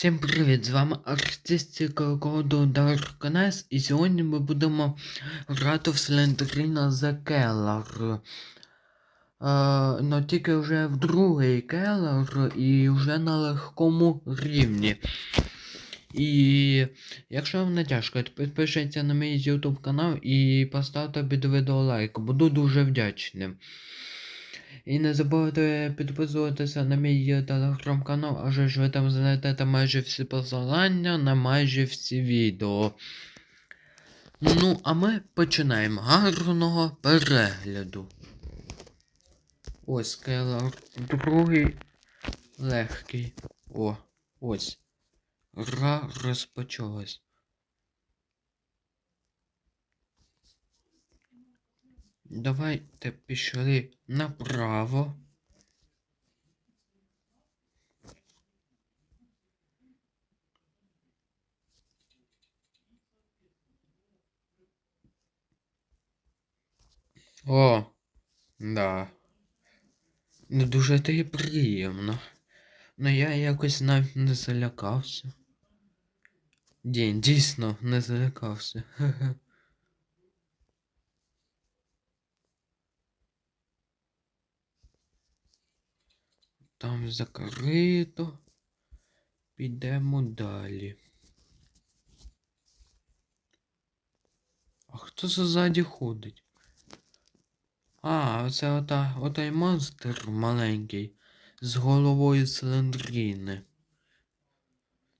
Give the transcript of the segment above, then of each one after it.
Всім привіт! З вами артист коду Dark Kness, і сьогодні ми будемо грати в The Keller. Е, ну тільки вже в другий Keller і вже на легкому рівні. І якщо вам не тяжко, то підпишіться на мій YouTube канал і поставте під відео лайк. Буду дуже вдячним. І не забудьте підписуватися на мій телеграм-канал, адже ж ви там знайдете майже всі посилання на майже всі відео. Ну, а ми починаємо гарного перегляду. Ось келер. Другий легкий. О, ось. Гра розпочалась. Давайте пішли направо. О, да. Не дуже то і приємно. Ну я якось навіть не залякався. День, дійсно не залякався. Хе-хе. Там закрито. Підемо далі. А хто ззаді ходить? А, це ота, отой монстр маленький з головою циліндрини.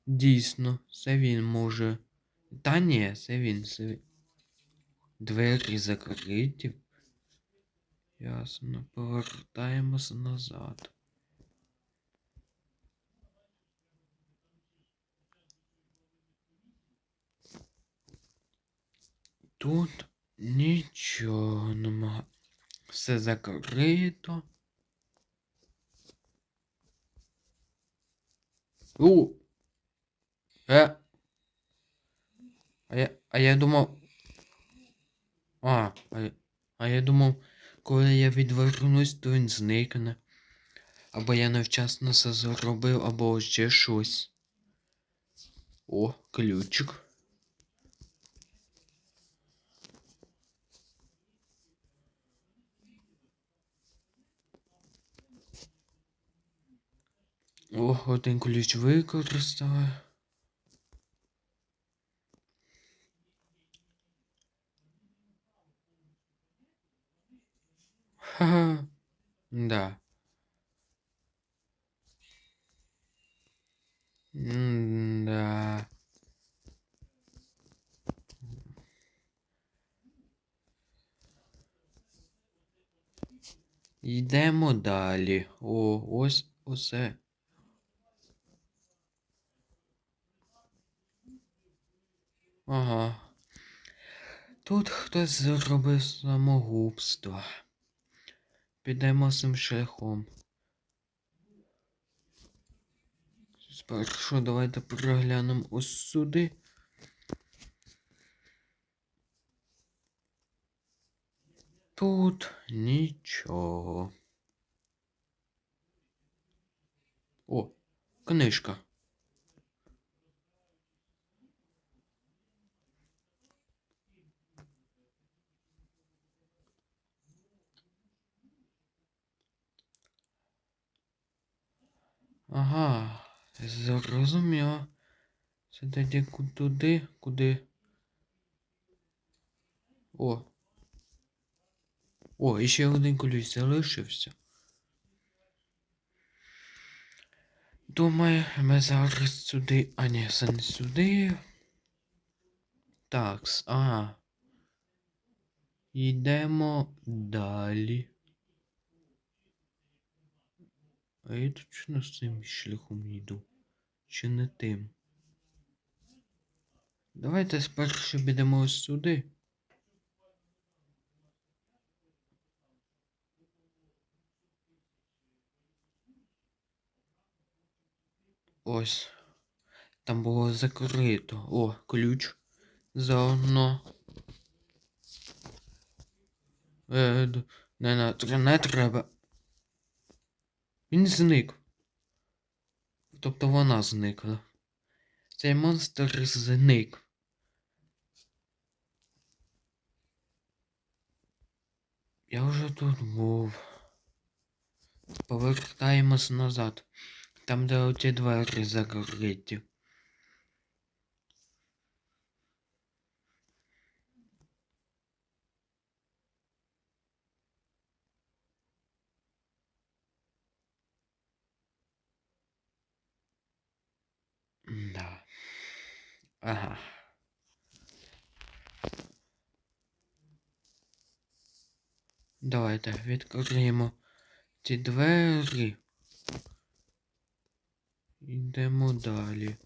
Дійсно, це він може. Та ні, це він, це він. Двері закриті. Ясно, повертаємось назад. Тут нічого нема. Все закрито. У. Е. А я, а я думав. А, а, я- а я думав, коли я відвернусь, то він зникне. Або я невчасно це зробив, або ще щось. О, ключик. О, один ключ використали. Ха-ха. Да. М да. Йдемо далі. О, ось усе. Ага. Тут хтось зробив самогубство. Підемо цим шляхом. Спершу давайте проглянемо ось. Тут нічого. О, книжка. Ага, зрозуміло. Це тоді туди, куди. О. О, і ще один ключ залишився. Думаю, ми зараз сюди. А ні, це не сюди. Такс, ага. Йдемо далі. А я точно цим шляхом йду. Чи не тим? Давайте спершу підемо ось сюди. Ось. Там було закрито. О, ключ. Заодно. Е, не, не, не треба. Він зник. Тобто вона зникла. Цей монстр зник. Я вже тут був. Повертаємось назад. Там, де оті двері закриті. Да. Ага. Давайте відкриємо ці двері. Йдемо далі.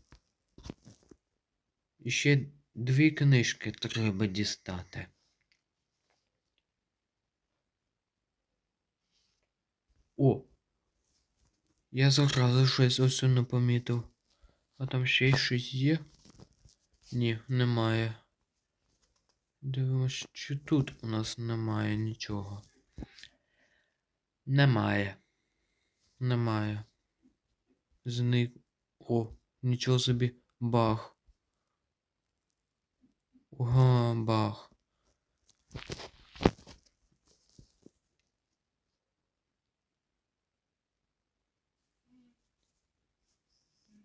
І ще дві книжки треба дістати. О! Я зразу щось ось не помітив. А там ще щось є? Ні, немає. Дивимось, чи тут у нас немає нічого. Немає. Немає. Зник. О, нічого собі. Бах. Ага, бах.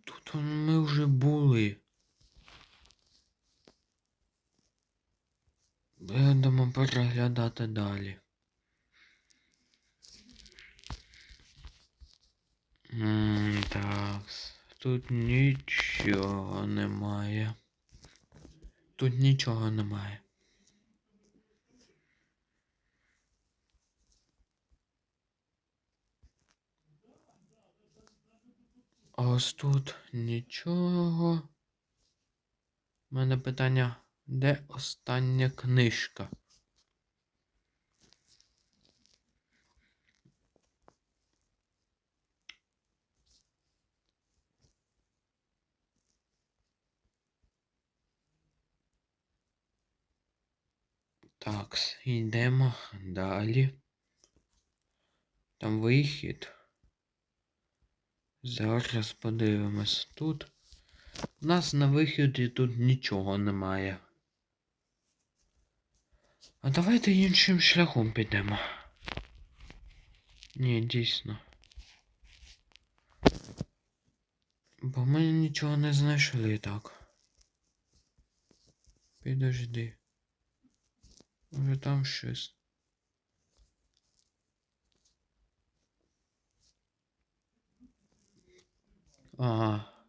Тут ми вже були. Будемо переглядати далі. Так, тут нічого немає. Тут нічого немає. Ось тут нічого. У мене питання, де остання книжка? Так, йдемо далі. Там вихід. Зараз подивимось тут. У нас на виході тут нічого немає. А давайте іншим шляхом підемо. Ні, дійсно. Бо ми нічого не знайшли так. Підожди. Може там щось. Ага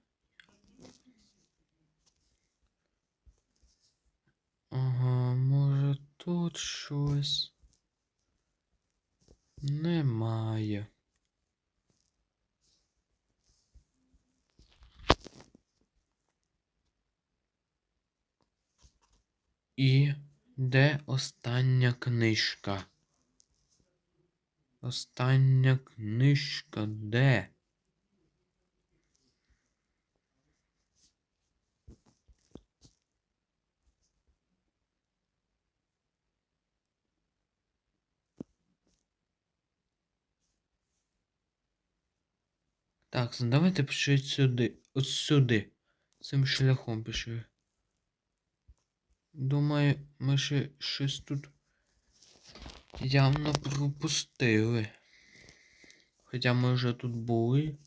може тут щось. Немає. І де остання книжка? Остання книжка де? Так, давайте пішли сюди. От сюди. Цим шляхом пиши. Думаю, ми ще щось тут явно пропустили. Хоча ми вже тут були.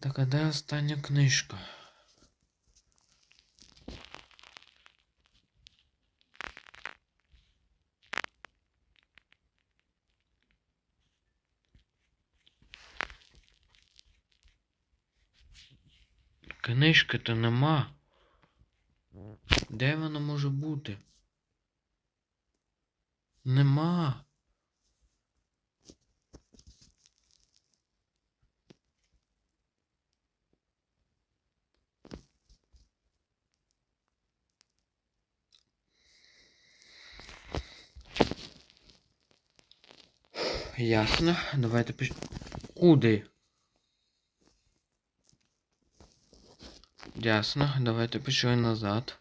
Так, а де остання книжка? Книжки то нема. Де вона може бути? Нема. Ясно. Давайте піш... Куди? Ясно, давайте пішли назад.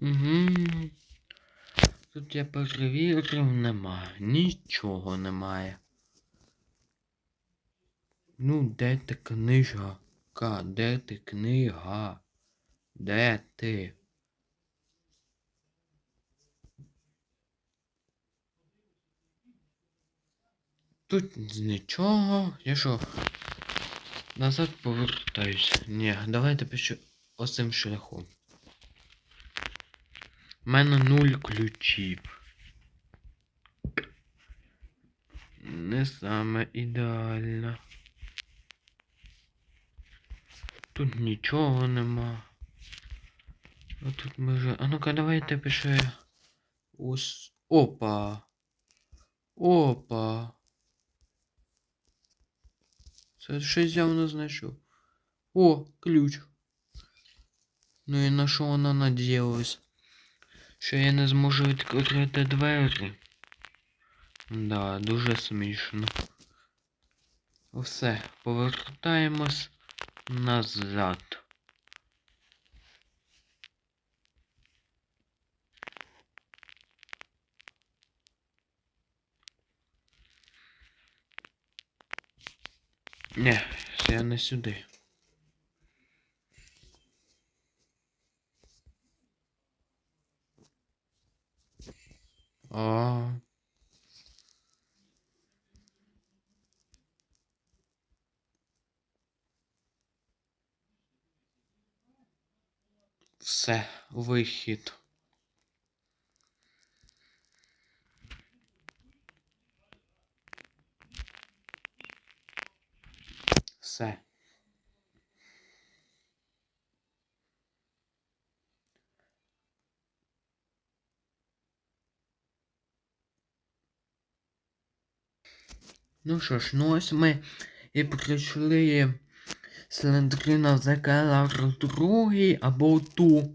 Угу. Тут я перевірив, нема. Нічого немає. Ну, де ти книжка? Де ти книга? Де ти? Тут нічого. Я що? Назад повертаюсь. Ні, давайте пишу ось цим шляхом. У мене нуль ключів. Не саме ідеально. Тут нічого нема. А тут ми вже. А ну-ка давайте пишу я. Ось. Опа. Опа. Це щось явно знайшов. О, ключ. Ну і на що вона надіялась? Що я не зможу відкрити двері. Да, дуже смішно. Все, повертаємось назад. Ні, я не сюди. А. Все, вихід. Все. Ну що ж, ну ось ми і прийшли Слендрина Keller другий або ту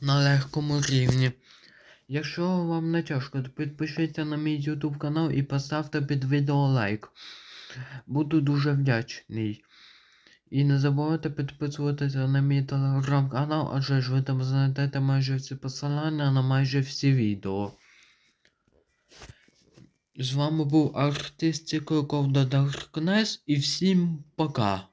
на легкому рівні. Якщо вам не тяжко, то підпишіться на мій YouTube канал і поставте під відео лайк. Буду дуже вдячний. І не забувайте підписуватися на мій телеграм-канал, адже ж ви там знайдете майже всі посилання на майже всі відео. З вами був артист Ковда Даркнес і всім пока.